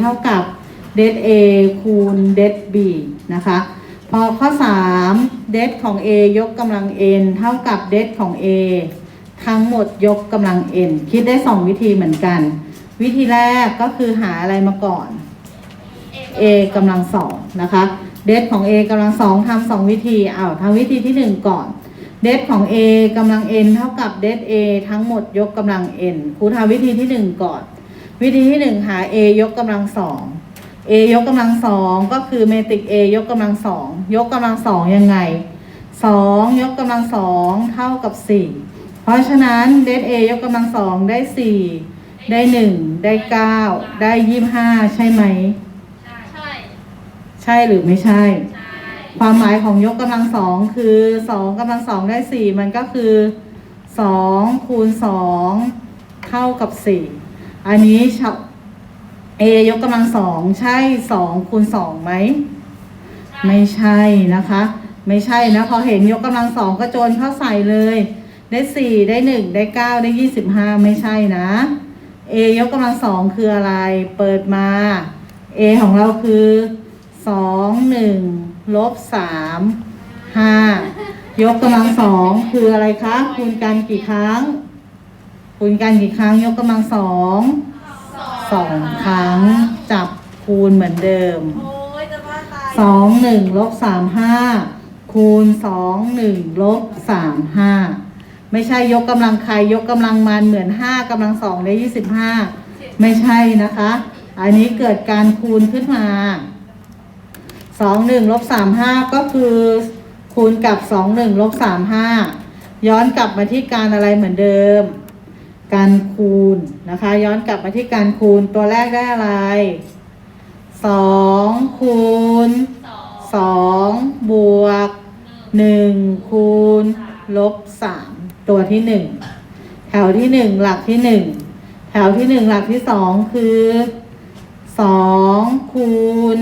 เท่ากับเดด A คูณเดด B นะคะ พอข้อ3เดดของ A ยกกำลัง n เท่ากับเดดของ A ทั้งหมดยกกำลัง n คิดได้ 2 วิธีเหมือนกัน วิธีแรกก็คือหาอะไรมาก่อน a กำลังสองนะคะเดทของ a กำลังสองทำสองวิธีเอาทำวิธีที่หนึ่งก่อนเดทของ a กำลัง n เท่ากับเดท a ทั้งหมดยกกำลัง n ครูทำวิธีที่หนึ่งก่อน วิธีที่หนึ่งหา a ยกกำลังสอง a ยกกำลังสองก็คือเมตริก a ยกกำลังสองยกกำลังสองยังไงสองยกกำลังสองเท่ากับสี่เพราะฉะนั้นเดท a ยกกำลังสองได้สี่ได้หนึ่งได้เก้าได้ยี่สิบห้าใช่ไหม ใช่ ใช่หรือไม่ใช่ใช่ ความหมายของยกกำลังสองคือสองกำลังสองได้สี่มันก็คือสองคูณสองเท่ากับสี่ อันนี้ชาวเอยกกำลังสองใช่สองคูณสองไหม ไม่ใช่นะคะ ไม่ใช่นะ พอเห็นยกกำลังสองก็โจรเข้าใส่เลย ได้สี่ได้หนึ่งได้เก้าได้ยี่สิบห้าไม่ใช่นะ a ยกกำลังสองคืออะไร เปิดมา a ของเราคือสองหนึ่งลบสามห้ายกกำลังสองคืออะไรคะ คูณกันกี่ครั้ง คูณกันกี่ครั้งยกกำลังสองสองครั้งจับคูณเหมือนเดิมโอ้ยจะบ้าตายสองหนึ่งลบสามห้าคูณสองหนึ่งลบสามห้าไม่ใช่ยกกำลังใครยกกำลังมันเหมือนห้ากำลังสองได้ยี่สิบห้าไม่ใช่นะคะ อันนี้เกิดการคูณขึ้นมาสองหนึ่งลบสามห้าก็คือคูณกับสองหนึ่งลบสามห้าย้อนกลับมาที่การอะไรเหมือนเดิม การคูณนะคะ ย้อนกลับมาที่การคูณตัวแรกได้อะไรสองคูณสองสองบวกหนึ่งคูณลบสามตัวที่หนึ่งแถวที่หนึ่งหลักที่หนึ่งแถวที่หนึ่งหลักที่สองคือสองคูณ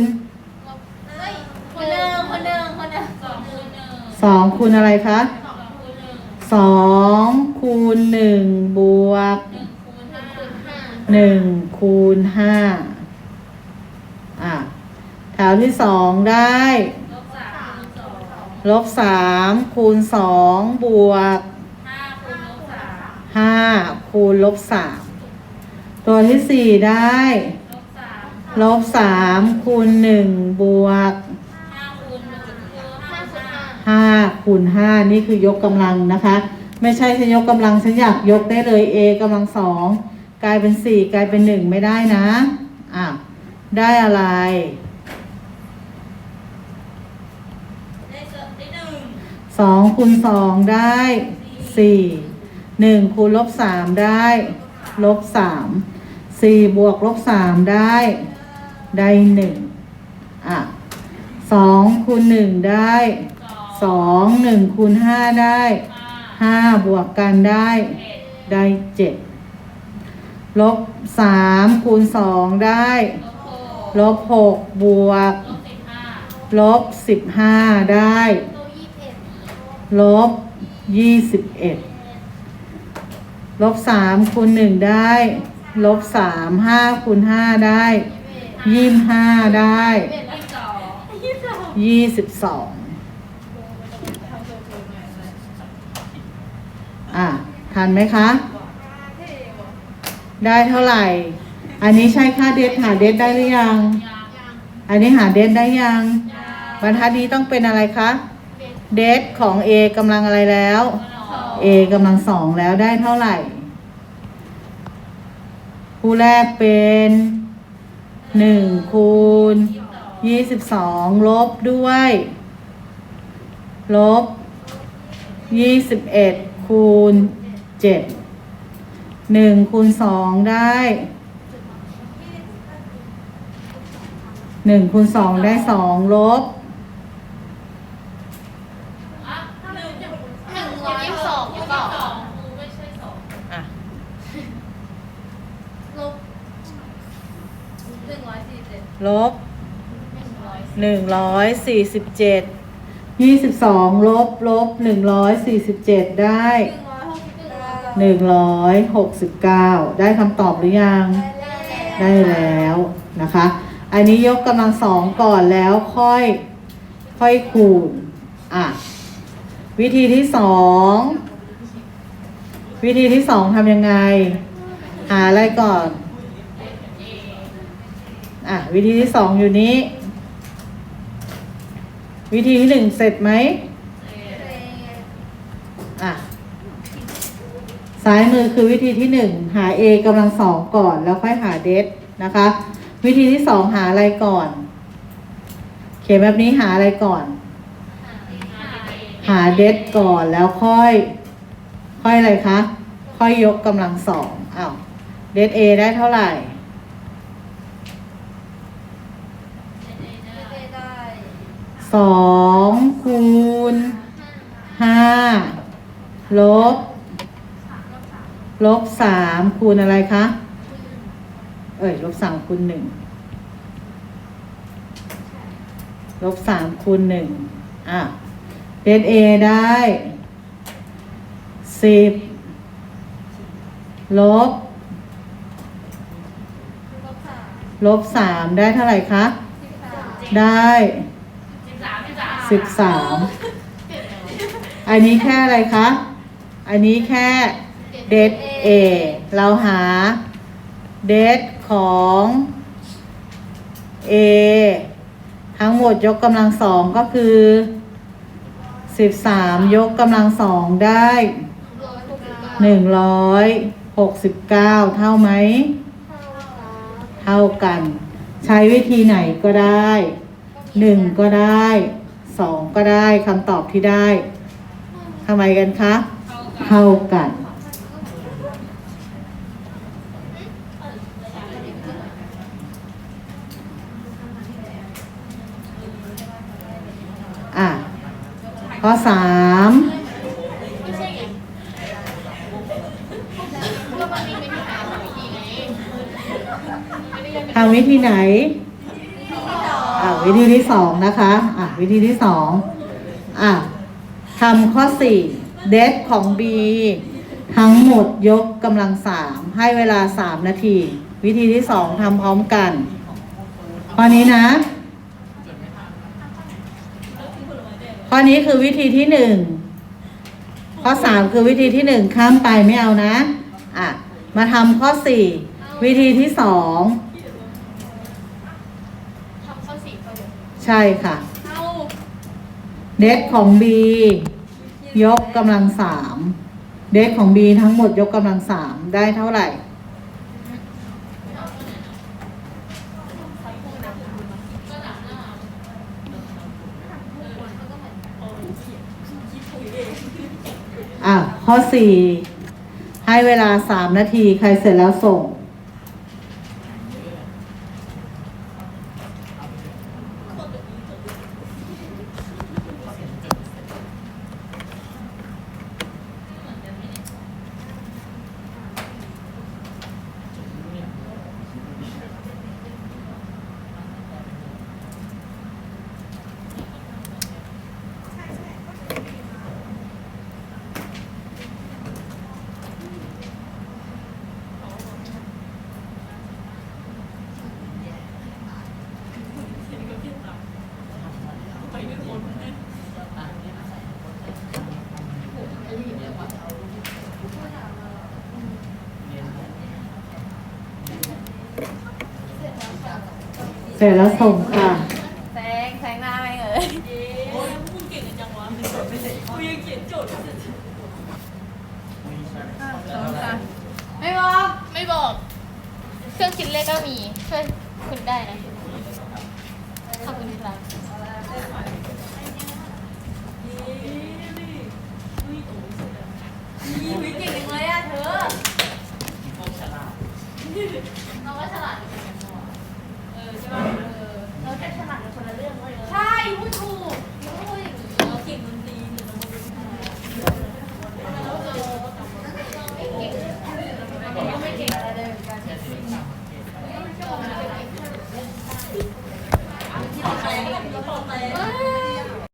เฮ้ยคนหนึ่งคนหนึ่งคนหนึ่งสองคูณหนึ่งสองคูณอะไรคะสองคูณหนึ่ง สองคูณหนึ่งบวกหนึ่งคูณห้าหนึ่งคูณห้าอะแถวที่สองได้ลบสามคูณสองบวกห้าคูณลบสามตัวที่สี่ได้ลบสามคูณหนึ่งบวก 5คูณ5นี่คือยกกำลังนะคะ ไม่ใช่ฉันยกกำลังฉันอยากยกได้เลย a กำลังสองกลายเป็น 4 กลายเป็น 1 ไม่ได้นะอะได้อะไร ได้สองคูณสองได้สี่หนึ่งคูณลบสามได้ลบสามสี่บวกลบสามได้ ได้หนึ่งอะสองคูณหนึ่งได้ สองหนึ่งคูณห้าได้ห้าบวกกันได้ได้เจ็ดลบสามคูณสองได้ลบหกบวกลบสิบห้าได้ลบยี่สิบเอ็ดลบสามคูณหนึ่งได้ลบสามห้าคูณห้าได้ยี่ห้าได้ยี่สิบสองยี่สิบส อะทันไหมคะ ได้เท่าไหร่ อันนี้ใช่ค่าเดทหาเดทได้หรือยัง อันนี้หาเดทได้ยัง บรรทัดนี้ต้องเป็นอะไรคะ เดทของ A กำลังอะไรแล้วสอง A กำลังสองแล้วได้เท่าไหร่ คู่แรกเป็นหนึ่งคูณยี่สิบสองลบด้วย ลบยี่สิบเอ็ด คูณเจ็ดหนึ่งคูณสองได้หนึ่งคูณสองได้สองลบอะหนึ่งหนึ่งร้อยยี่สิบสองยี่สิบสองครูไม่ใช่สองอะลบหนึ่งร้อยสี่สิบเจ็ดลบหนึ่งร้อ ยหนึ่งร้อยสี่สิบเจ็ดยี่สิบสองลบลบหนึ่งร้อยสี่สิบเจ็ดได้หนึ่งร้อยหกสิบหนึ่งหนึ่งร้อยหกสิบเก้าได้คำตอบหรือยัง ได้แล้วนะคะ อันนี้ยกกำลังสองก่อนแล้วค่อยค่อยคูณอะวิธีที่สองวิธีที่สองทำยังไง หาอะไรก่อน อะ วิธีที่สองอยู่นี้ วิธีที่หนึ่งเสร็จไหมอะซ้ายมือคือวิธีที่หนึ่งหา a กำลังสองก่อนแล้วค่อยหาเดฟนะคะ วิธีที่สองหาอะไรก่อน เขียนแบบนี้หาอะไรก่อน หาเดฟก่อนแล้วค่อย ค่อยอะไรคะ ค่อยยกกำลังสองอ้าวเดฟ a ได้เท่าไหร่ สองคูณห้าลบ ลบสามคูณอะไรคะ เอ้ยลบสามคูณหนึ่งลบสามคูณหนึ่งอะเดนเอได้สิบลบ ลบสามได้เท่าไหร่คะ ได้ สิบสามอันนี้แค่อะไรคะ อันนี้แค่เดทเอเราหาเดทของ A ทั้งหมดยกกำลังสองก็คือสิบสามยกกำลังสองได้หนึ่งร้อยหกสิบเก้าเท่าไหม เท่ากัน ใช้วิธีไหนก็ได้หนึ่งก็ได้ สองก็ได้คำตอบที่ได้ทำไมกันคะ เท่ากัน อะ ข้อสามไม่ใช่ไมันมีไงไม่ได้ยังทำวิธีไหน วิธีที่สองนะคะ อะ วิธีที่สองอะทำข้อสี่เดทของ B ทั้งหมดยกกำลังสามให้เวลาสามนาที วิธีที่สองทำพร้อมกันข้อนี้นะ ข้อนี้คือวิธีที่หนึ่งข้อสามคือวิธีที่หนึ่งข้ามไปไม่เอานะ อะ มาทำข้อสี่วิธีที่สอง ทำข้อสี่ข้อเดียว ใช่ค่ะ เอาเดทของ B ยกกำลังสามเดทของ B ทั้งหมดยกกำลังสามได้เท่าไหร่ อะ ข้อสี่ให้เวลาสามนาที ใครเสร็จแล้วส่ง เสร็จแล้วส่งค่ะ แซงแซงหน้าไหมเอ่ยโอ้ยพูดเก่งจังวะมีโจทย์ไม่เสร็จคุยยังเขียนโจทย์ไม่เสร็จไม่บอก ไม่บอก เครื่องคิดเลขก็มี ช่วยคุณได้นะ ขอบคุณครับมีเก่งจังเลยอะเธอเราก็ฉลาด Thank you.